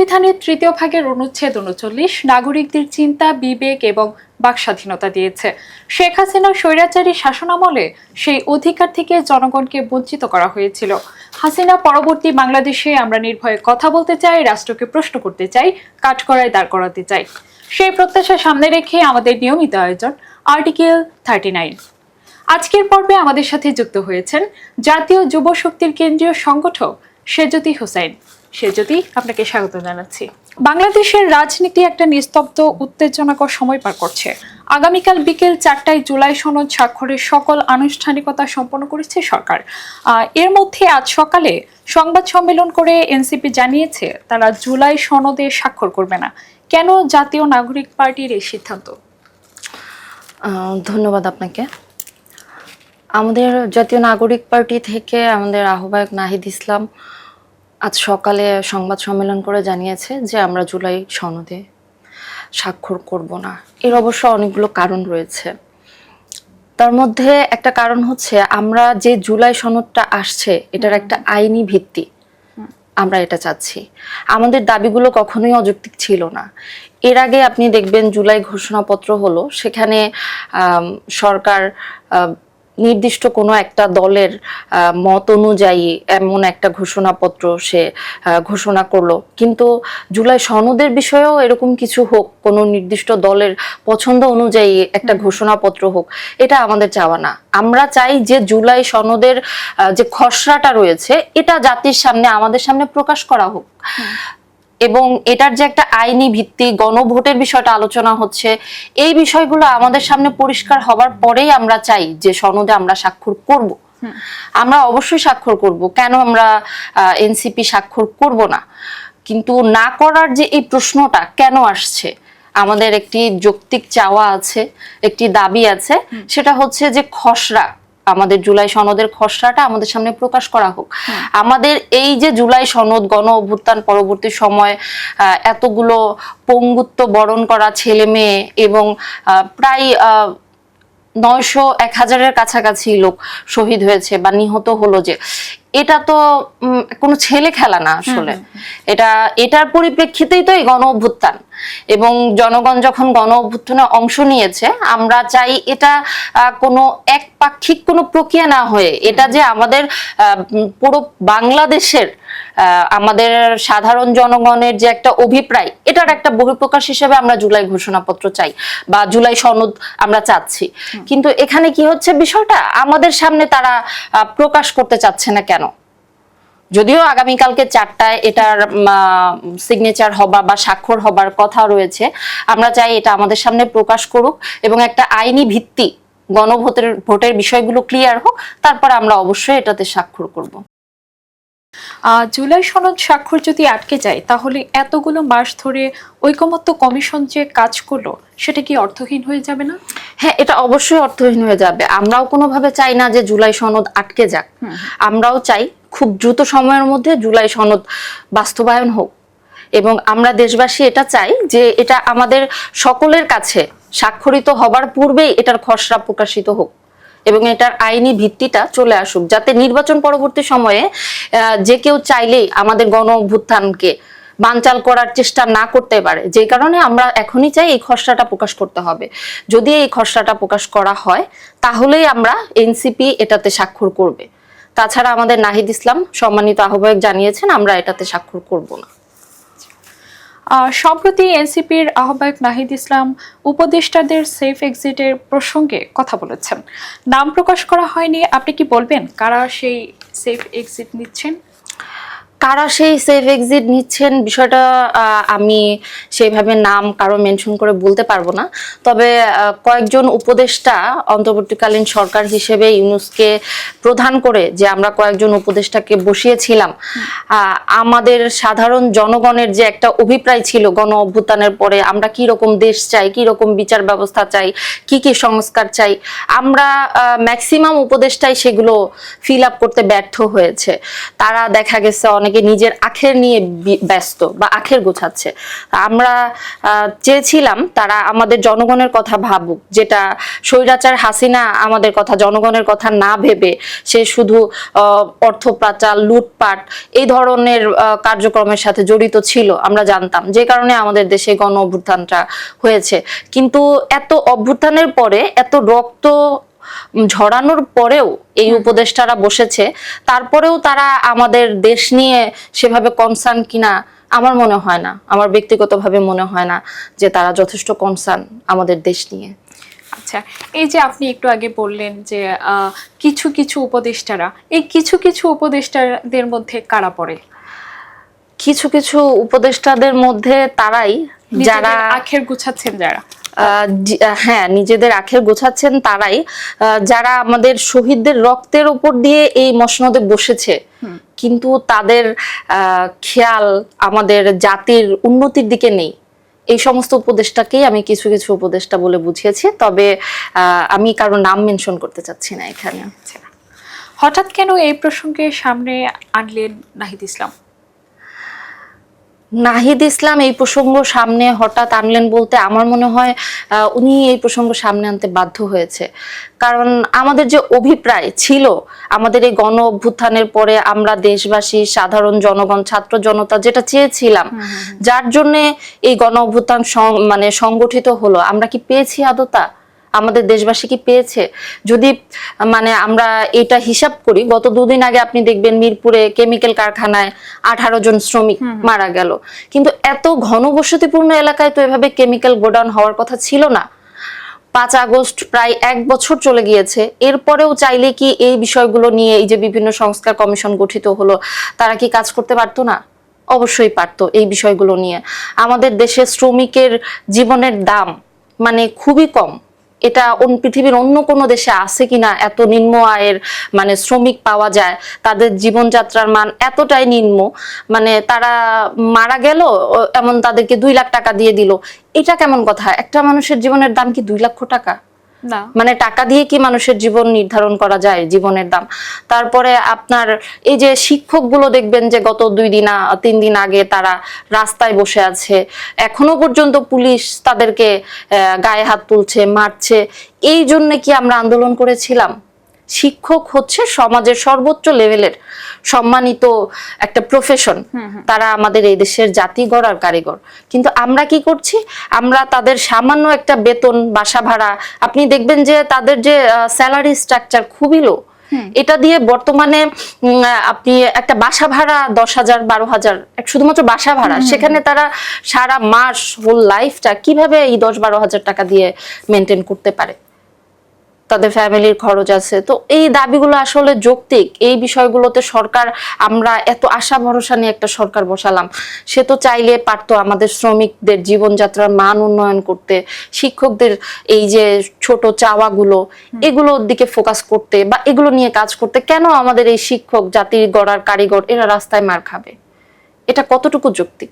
সংবিধানের তৃতীয় ভাগের অনুচ্ছেদ উনচল্লিশ নাগরিকদের চিন্তা, বিবেক এবং বাক স্বাধীনতা দিয়েছে। শেখ হাসিনার স্বৈরাচারী শাসনামলে সেই অধিকার থেকে জনগণকে বঞ্চিত করা হয়েছিল। হাসিনা পরবর্তী বাংলাদেশে আমরা নির্ভয়ে কথা বলতে চাই, রাষ্ট্রকে প্রশ্ন করতে চাই কাঠকড়ায় দাঁড় করাতে চাই। সেই প্রত্যাশা সামনে রেখে আমাদের নিয়মিত আয়োজন, আর্টিকেল থার্টি নাইন। আজকের পর্বে আমাদের সাথে যুক্ত হয়েছেন জাতীয় যুব শক্তির কেন্দ্রীয় সংগঠক সেজতি হোসেন। সেজতি আপনাকে স্বাগত জানাচ্ছি। বাংলাদেশের রাজনীতি একটা নিস্তব্ধ উত্তেজনাকর সময় পার করছে। আগামীকাল বিকেল চারটায় জুলাই সনদ স্বাক্ষরের সকল আনুষ্ঠানিকতা সম্পন্ন করেছে সরকার। এর মধ্যে আজ সকালে সংবাদ সম্মেলন করে এনসিপি জানিয়েছে তারা জুলাই সনদে স্বাক্ষর করবে না। কেন জাতীয় নাগরিক পার্টির এই সিদ্ধান্ত? ধন্যবাদ আপনাকে। আমাদের জাতীয় নাগরিক পার্টি থেকে আমাদের আহ্বায়ক নাহিদ ইসলাম আজ সকালে সংবাদ সম্মেলন করে জানিয়েছে যে আমরা জুলাই সনদে স্বাক্ষর করব না। এর অবশ্য অনেকগুলো কারণ রয়েছে। তার মধ্যে একটা কারণ হচ্ছে আমরা যে জুলাই সনদটা আসছে এটার একটা আইনি ভিত্তি আমরা এটা চাচ্ছি। আমাদের দাবিগুলো কখনোই অযৌক্তিক ছিল না। এর আগে আপনি দেখবেন জুলাই ঘোষণাপত্র হলো সেখানে সরকার নির্দিষ্ট কোনো একটা দলের মত অনুযায়ী এমন একটা ঘোষণাপত্র সে ঘোষণা করল। কিন্তু জুলাই সনদের বিষয়েও এরকম কিছু হোক, কোনো নির্দিষ্ট দলের পছন্দ অনুযায়ী একটা ঘোষণাপত্র হোক, এটা আমাদের চাওয়া না। আমরা চাই যে জুলাই সনদের যে খসড়াটা রয়েছে, এটা জাতির সামনে, আমাদের সামনে প্রকাশ করা হোক। এবং এটার যে একটা আইনি ভিত্তি গণভোটের বিষয়টা আলোচনা হচ্ছে এই বিষয়গুলো আমাদের সামনে পরিষ্কার হবার পরেই আমরা চাই যে সনদে আমরা স্বাক্ষর করব। আমরা অবশ্যই স্বাক্ষর করব। কেন আমরা এনসিপি স্বাক্ষর করব না? কিন্তু না করার যে এই প্রশ্নটা কেন আসছে? আমাদের একটি যৌক্তিক চাওয়া আছে একটি দাবি আছে সেটা হচ্ছে যে খসড়া আমাদের জুলাই সনদের খসড়াটা আমাদের সামনে প্রকাশ করা হোক। আমাদের এই যে জুলাই সনদ, গণ অভ্যুত্থান পরবর্তী সময় এতগুলো পঙ্গুত্ব বরণ করা ছেলে মেয়ে এবং প্রায় নয়শো এক হাজারের কাছাকাছি লোক শহীদ হয়েছে বা নিহত হলো যে। এটা তো কোনো ছেলে খেলা না আসলে। এটা এটার পরিপ্রেক্ষিতেই তো এই গণ অভ্যুত্থান। এবং জনগণ যখন গণ অভ্যুত্থানে অংশ নিয়েছে আমরা চাই এটা আহ, কোনো একপাক্ষিক কোনো প্রক্রিয়া না হয়ে এটা যে আমাদের আহ, পুরো বাংলাদেশের আমাদের সাধারণ জনগণের যে একটা অভিপ্রায় এটার একটা বহিঃপ্রকাশ হিসেবে আমরা জুলাই ঘোষণাপত্র চাই বা জুলাই সনদ আমরা চাচ্ছি। কিন্তু এখানে কি হচ্ছে বিষয়টা? আমাদের সামনে তারা প্রকাশ করতে চাচ্ছে না কেন? যদিও আগামীকালকে চারটায় এটার সিগনেচার হবার বা স্বাক্ষর হবার কথা রয়েছে আমরা চাই এটা আমাদের সামনে প্রকাশ করুক এবং একটা আইনি ভিত্তি গণভোটের ভোটের বিষয়গুলো ক্লিয়ার হোক তারপর আমরা অবশ্যই এটাতে স্বাক্ষর করব। জুলাই সনদ স্বাক্ষর যদি আটকে যায় তাহলে এতগুলো মাস ধরে ঐকমত্য কমিশন যে কাজ করল সেটা কি অর্থহীন হয়ে যাবে না? হ্যাঁ এটা অবশ্যই অর্থহীন হয়ে যাবে। আমরাও কোনোভাবে চাই না যে জুলাই সনদ আটকে যাক। আমরাও চাই খুব দ্রুত সময়ের মধ্যে জুলাই সনদ বাস্তবায়ন হোক। এবং আমরা দেশবাসী এটা চাই যে এটা আমাদের সকলের কাছে স্বাক্ষরিত হবার পূর্বেই এটার খসড়া প্রকাশিত হোক। এবং এটার আইনি ভিত্তিটা চলে আসুক, যাতে নির্বাচন পরবর্তী সময়ে যে কেউ চাইলেই আমাদের গণ অভ্যুত্থানকে বানচাল করার চেষ্টা না করতে পারে। যে কারণে আমরা এখনই চাই এই খসড়াটা প্রকাশ করতে হবে। যদি এই খসড়াটা প্রকাশ করা হয়, তাহলেই আমরা এনসিপি এটাতে স্বাক্ষর করবে। তাছাড়া আমাদের নাহিদ ইসলাম সম্মানিত আহ্বায়ক জানিয়েছেন, আমরা এটাতে স্বাক্ষর করব না। সম্প্রতি এনসিপির আহ্বায়ক নাহিদ ইসলাম উপদেষ্টাদের সেফ এক্সিটের প্রসঙ্গে কথা বলেছেন। নাম প্রকাশ করা হয়নি, আপনি কি বলবেন কারা সেই সেফ এক্সিট নিচ্ছেন? কারা সেই সেফ এক্সিট নিচ্ছেন বিষয়টা আমি সেইভাবে নাম কারও মেনশন করে বলতে পারব না। তবে কয়েকজন উপদেষ্টা অন্তর্বর্তীকালীন সরকার হিসেবে ইউনুসকে প্রধান করে যে আমরা কয়েকজন উপদেষ্টাকে বসিয়েছিলাম আমাদের সাধারণ জনগণের যে একটা অভিপ্রায় ছিল গণ অভ্যুত্থানের পরে, আমরা কি রকম দেশ চাই কি রকম বিচার ব্যবস্থা চাই, কি কি সংস্কার চাই, আমরা ম্যাক্সিমাম উপদেষ্টাই সেগুলো ফিল আপ করতে ব্যর্থ হয়েছে। তারা দেখা গেছে অনেকে অনেকে নিজের আখের নিয়ে ব্যস্ত বা আখের গোছাচ্ছে। আমরা চেয়েছিলাম তারা আমাদের জনগণের কথা ভাবুক, যেটা স্বৈরাচার হাসিনা আমাদের কথা, জনগণের কথা না ভেবে সে শুধু অর্থ পাচার, লুটপাট এই ধরনের কার্যক্রমের সাথে জড়িত ছিল, আমরা জানতাম। যে কারণে আমাদের দেশে গণ অভ্যুত্থানটা হয়েছে। কিন্তু এত অভ্যুত্থানের পরে এত রক্ত ঝরানোর পরেও এই উপদেষ্টারা বসেছে। তারপরেও তারা আমাদের দেশ নিয়ে সেভাবে কনসার্ন কিনা আমার মনে হয় না। আমার ব্যক্তিগতভাবে মনে হয় না যে তারা যথেষ্ট কনসার্ন আমাদের দেশ নিয়ে। আচ্ছা এই যে আপনি একটু আগে বললেন যে আহ, কিছু কিছু উপদেষ্টারা এই কিছু কিছু উপদেষ্টাদের মধ্যে কারা পড়ে? কিছু কিছু উপদেষ্টাদের মধ্যে তারাই যারা আখের গুছাচ্ছেন যারা। হ্যাঁ নিজেদের আখের গোছাচ্ছেন তারাই। যারা আমাদের শহীদদের রক্তের উপর দিয়ে এই মসনদে বসেছে কিন্তু তাদের খেয়াল আমাদের জাতির উন্নতির দিকে নেই। এই সমস্ত উপদেশটাকেই আমি কিছু কিছু উপদেষ্টা বলে বুঝিয়েছি তবে আমি কারও নাম মেনশন করতে চাচ্ছি না এখানে। আচ্ছা। হঠাৎ কেন এই প্রসঙ্গে সামনে আনলেন নাহিদ ইসলাম? নাহিদ ইসলাম এই প্রসঙ্গ সামনে হঠাৎ আনলেন বলতে আমার মনে হয় উনি এই প্রসঙ্গ সামনে আনতে বাধ্য হয়েছে। কারণ আমাদের যে অভিপ্রায় ছিল আমাদের এই গণ অভ্যুত্থানের পরে আমরা দেশবাসী সাধারণ জনগণ ছাত্র জনতা যেটা চেয়েছিলাম যার জন্য এই গণ অভ্যুত্থান মানে সংগঠিত হলো। আমরা কি পেয়েছি আদতা? আমাদের দেশবাসী কি পেয়েছে? যদি মানে আমরা এটা হিসাব করি গত দুদিন আগে আপনি দেখবেন মিরপুরে কেমিক্যাল কারখানায় আঠারো জন শ্রমিক মারা গেল। কিন্তু এত ঘনবসতিপূর্ণ এলাকায় তো এভাবে কেমিক্যাল গোডাউন হওয়ার কথা ছিল না। পাঁচ আগস্ট প্রায় এক বছর চলে গিয়েছে। এরপরেও চাইলে কি এই বিষয়গুলো নিয়ে এই যে বিভিন্ন সংস্কার কমিশন গঠিত হলো তারা কি কাজ করতে পারতো না? অবশ্যই পারতো এই বিষয়গুলো নিয়ে। আমাদের দেশে শ্রমিকের জীবনের দাম মানে খুবই কম। এটা পৃথিবীর অন্য কোনো দেশে আছে কিনা, এত নিম্ন আয়ের মানে শ্রমিক পাওয়া যায়, তাদের জীবনযাত্রার মান এতটাই নিম্ন মানে তারা মারা গেল এমন তাদেরকে দুই লাখ টাকা দিয়ে দিল। এটা কেমন কথা? একটা মানুষের জীবনের দাম কি দুই লক্ষ টাকা? মানে টাকা দিয়ে কি মানুষের জীবন নির্ধারণ করা যায়, জীবনের দাম? তারপরে আপনার এই যে শিক্ষকগুলো দেখবেন যে গত দুই দিন তিন দিন আগে তারা রাস্তায় বসে আছে, এখনও পর্যন্ত পুলিশ তাদেরকে গায়ে হাত তুলছে, মারছে, এই জন্য কি আমরা আন্দোলন করেছিলাম? শিক্ষক হচ্ছে সমাজের সর্বোচ্চ লেভেলের সম্মানিত একটা প্রফেশন তারা আমাদের এই দেশের জাতি গড়ার কারিগর। কিন্তু আমরা কি করছি? আমরা তাদের সামান্য একটা বেতন বাসা ভাড়া আপনি দেখবেন যে তাদের যে স্যালারি স্ট্রাকচার খুবই লো এটা দিয়ে বর্তমানে আপনি একটা বাসা ভাড়া দশ হাজার বারো হাজার শুধুমাত্র বাসা ভাড়া সেখানে তারা সারা মাস হোল লাইফটা কীভাবে এই দশ বারো হাজার টাকা দিয়ে মেনটেন করতে পারে? তাদের ফ্যামিলির খরচ আছে। তো এই দাবিগুলো আসলে যৌক্তিক। এই বিষয়গুলোতে সরকার আমরা এত আশা ভরসা নিয়ে একটা সরকার বসালাম। সে তো চাইলে পারতো আমাদের শ্রমিকদের জীবনযাত্রার মান উন্নয়ন করতে শিক্ষকদের এই যে ছোট চাওয়াগুলো এগুলোর দিকে ফোকাস করতে বা এগুলো নিয়ে কাজ করতে কেন আমাদের এই শিক্ষক জাতির গড়ার কারিগর এরা রাস্তায় মার খাবে? এটা কতটুকু যৌক্তিক?